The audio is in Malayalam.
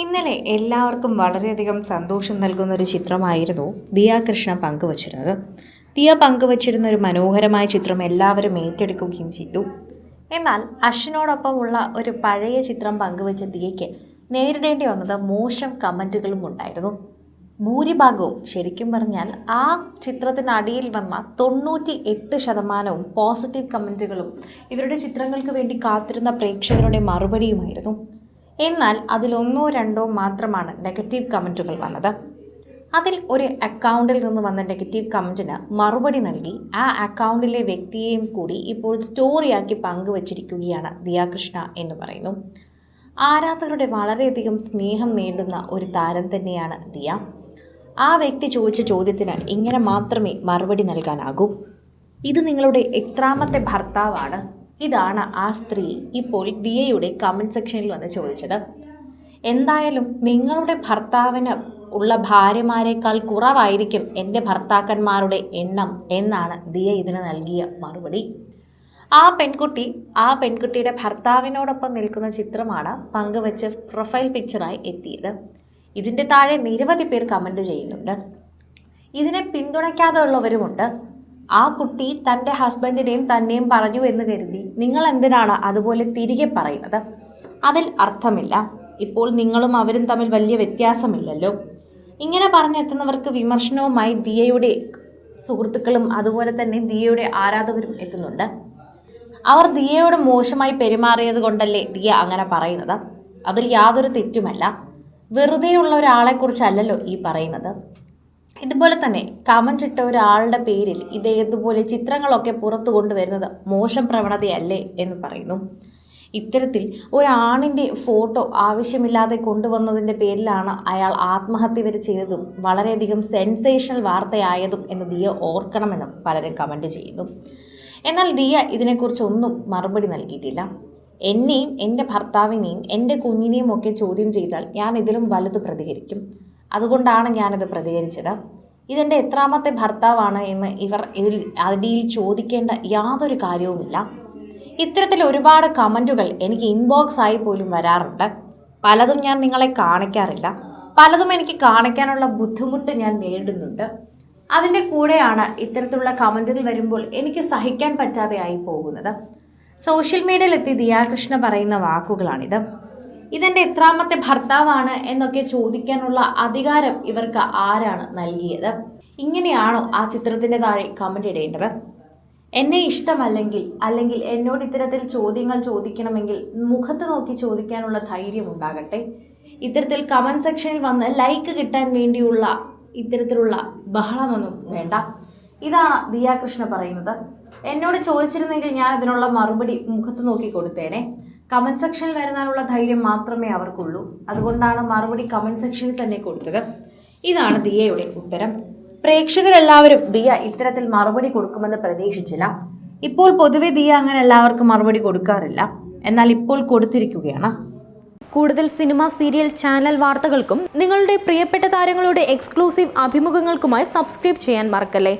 ഇന്നലെ എല്ലാവർക്കും വളരെയധികം സന്തോഷം നൽകുന്ന ഒരു ചിത്രമായിരുന്നു ദിയ കൃഷ്ണ പങ്കുവച്ചിരുന്നത്. ദിയ പങ്കുവച്ചിരുന്ന ഒരു മനോഹരമായ ചിത്രം എല്ലാവരും ഏറ്റെടുക്കുകയും ചെയ്തു. എന്നാൽ അശ്വിനോടൊപ്പമുള്ള ഒരു പഴയ ചിത്രം പങ്കുവച്ച ദിയയ്ക്ക് നേരിടേണ്ടി വന്നത് മോശം കമന്റുകളും ഉണ്ടായിരുന്നു. ഭൂരിഭാഗവും ശരിക്കും പറഞ്ഞാൽ ആ ചിത്രത്തിനടിയിൽ വന്ന തൊണ്ണൂറ്റി എട്ട് ശതമാനവും പോസിറ്റീവ് കമന്റുകളും ഇവരുടെ ചിത്രങ്ങൾക്ക് വേണ്ടി കാത്തിരുന്ന പ്രേക്ഷകരുടെ മറുപടിയുമായിരുന്നു. എന്നാൽ അതിലൊന്നോ രണ്ടോ മാത്രമാണ് നെഗറ്റീവ് കമന്റുകൾ വന്നത്. അതിൽ ഒരു അക്കൗണ്ടിൽ നിന്ന് വന്ന നെഗറ്റീവ് കമന്റിന് മറുപടി നൽകി. ആ അക്കൗണ്ടിലെ വ്യക്തിയെയും കൂടി ഇപ്പോൾ സ്റ്റോറിയാക്കി പങ്കുവച്ചിരിക്കുകയാണ് ദിയാകൃഷ്ണ എന്ന് പറയുന്നു. ആരാധകരുടെ വളരെയധികം സ്നേഹം നേടുന്ന ഒരു താരം തന്നെയാണ് ദിയ. ആ വ്യക്തി ചോദിച്ച ചോദ്യത്തിന് ഇങ്ങനെ മാത്രമേ മറുപടി നൽകാനാകൂ. ഇത് നിങ്ങളുടെ എത്രാമത്തെ ഭർത്താവാണ്? ഇതാണ് ആ സ്ത്രീ ഇപ്പോൾ ദിയയുടെ കമന്റ് സെക്ഷനിൽ വന്ന് ചോദിച്ചത്. എന്തായാലും നിങ്ങളുടെ ഭർത്താവിന് ഉള്ള ഭാര്യമാരെക്കാൾ കുറവായിരിക്കും എന്റെ ഭർത്താക്കന്മാരുടെ എണ്ണം എന്നാണ് ദിയ ഇതിന് നൽകിയ മറുപടി. ആ പെൺകുട്ടി ആ പെൺകുട്ടിയുടെ ഭർത്താവിനോടൊപ്പം നിൽക്കുന്ന ചിത്രമാണ് പങ്കുവച്ച് പ്രൊഫൈൽ പിക്ചറായി എത്തിയത്. ഇതിന്റെ താഴെ നിരവധി പേർ കമന്റ് ചെയ്യുന്നുണ്ട്. ഇതിനെ പിന്തുണയ്ക്കാതെ ഉള്ളവരുമുണ്ട് ആ കുട്ടി തന്റെ ഹസ്ബൻഡിനെയും തന്നെയും പറഞ്ഞു എന്ന് കരുതി. നിങ്ങൾ എന്തിനാണ് അതുപോലെ തിരികെ പറയുന്നത്? അതിൽ അർത്ഥമില്ല. ഇപ്പോൾ നിങ്ങളും അവരും തമ്മിൽ വലിയ വ്യത്യാസമില്ലല്ലോ. ഇങ്ങനെ പറഞ്ഞെത്തുന്നവർക്ക് വിമർശനവുമായി ദിയയുടെ സുഹൃത്തുക്കളും അതുപോലെ തന്നെ ദിയയുടെ ആരാധകരും എത്തുന്നുണ്ട്. അവർ ദിയയോട് മോശമായി പെരുമാറിയത് കൊണ്ടല്ലേ ദിയ അങ്ങനെ പറയുന്നത്? അതിൽ യാതൊരു തെറ്റുമല്ല. വെറുതെയുള്ള ഒരാളെക്കുറിച്ചല്ലല്ലോ ഈ പറയുന്നത്. ഇതുപോലെ തന്നെ കമന്റ് ഇട്ട ഒരാളുടെ പേരിൽ ഇതേതുപോലെ ചിത്രങ്ങളൊക്കെ പുറത്തു കൊണ്ടുവരുന്നത് മോശം പ്രവണതയല്ലേ എന്ന് പറയുന്നു. ഇത്തരത്തിൽ ഒരാണിന്റെ ഫോട്ടോ ആവശ്യമില്ലാതെ കൊണ്ടുവന്നതിന്റെ പേരിലാണ് അയാൾ ആത്മഹത്യ വരെ ചെയ്തതും വളരെയധികം സെൻസേഷണൽ വാർത്തയായതും എന്ന് ദിയ ഓർക്കണമെന്നും പലരും കമന്റ് ചെയ്യുന്നു. എന്നാൽ ദിയ ഇതിനെക്കുറിച്ചൊന്നും മറുപടി നൽകിയിട്ടില്ല. എന്നെയും എന്റെ ഭർത്താവിനെയും എന്റെ കുഞ്ഞിനെയും ഒക്കെ ചോദ്യം ചെയ്താൽ ഞാൻ ഇതിലും വലുത് പ്രതികരിക്കും. അതുകൊണ്ടാണ് ഞാനത് പ്രതികരിച്ചത്. ഇതെന്റെ എത്രാമത്തെ ഭർത്താവാണ് എന്ന് ഇവർ ഇതിൽ അടിയിൽ ചോദിക്കേണ്ട യാതൊരു കാര്യവുമില്ല. ഇത്തരത്തിൽ ഒരുപാട് കമന്റുകൾ എനിക്ക് ഇൻബോക്സ് ആയി പോലും വരാറുണ്ട്. പലതും ഞാൻ നിങ്ങളെ കാണിക്കാറില്ല. പലതും എനിക്ക് കാണിക്കാനുള്ള ബുദ്ധിമുട്ട് ഞാൻ നേരിടുന്നുണ്ട്. അതിന്റെ കൂടെയാണ് ഇത്തരത്തിലുള്ള കമന്റുകൾ വരുമ്പോൾ എനിക്ക് സഹിക്കാൻ പറ്റാതെയായി പോകുന്നത്. സോഷ്യൽ മീഡിയയിലെത്തി ദിയാകൃഷ്ണ പറയുന്ന വാക്കുകളാണിത്. ഇതെന്റെ എത്രാമത്തെ ഭർത്താവാണ് എന്നൊക്കെ ചോദിക്കാനുള്ള അധികാരം ഇവർക്ക് ആരാണ് നൽകിയത്? ഇങ്ങനെയാണോ ആ ചിത്രത്തിന്റെ താഴെ കമന്റ് ഇടേണ്ടത്? എന്നെ ഇഷ്ടമല്ലെങ്കിൽ അല്ലെങ്കിൽ എന്നോട് ഇത്തരത്തിൽ ചോദ്യങ്ങൾ ചോദിക്കണമെങ്കിൽ മുഖത്ത് നോക്കി ചോദിക്കാനുള്ള ധൈര്യം ഉണ്ടാകട്ടെ? ഇത്തരത്തിൽ കമന്റ് സെക്ഷനിൽ വന്ന് ലൈക്ക് കിട്ടാൻ വേണ്ടിയുള്ള ഇത്തരത്തിലുള്ള ബഹളമൊന്നും വേണ്ട. ഇതാണ് ദിയാകൃഷ്ണ പറയുന്നത്. എന്നോട് ചോദിച്ചിരുന്നെങ്കിൽ ഞാൻ അതിനുള്ള മറുപടി മുഖത്ത് നോക്കി കൊടുത്തേനെ. കമന്റ് സെക്ഷനിൽ വരുന്നതിനുള്ള ധൈര്യം മാത്രമേ അവർക്കുള്ളൂ. അതുകൊണ്ടാണ് മറുപടി കമന്റ് സെക്ഷനിൽ തന്നെ കൊടുത്തത്. ഇതാണ് ദിയയുടെ ഉത്തരം. പ്രേക്ഷകരെല്ലാവരും ദിയ ഇത്തരത്തിൽ മറുപടി കൊടുക്കുമെന്ന് പ്രതീക്ഷിച്ചില്ല. ഇപ്പോൾ പൊതുവെ ദിയ അങ്ങനെ എല്ലാവർക്കും മറുപടി കൊടുക്കാറില്ല. എന്നാൽ ഇപ്പോൾ കൊടുത്തിരിക്കുകയാണ്. കൂടുതൽ സിനിമ സീരിയൽ ചാനൽ വാർത്തകൾക്കും നിങ്ങളുടെ പ്രിയപ്പെട്ട താരങ്ങളുടെ എക്സ്ക്ലൂസീവ് അഭിമുഖങ്ങൾക്കുമായി സബ്സ്ക്രൈബ് ചെയ്യാൻ മറക്കല്ലേ?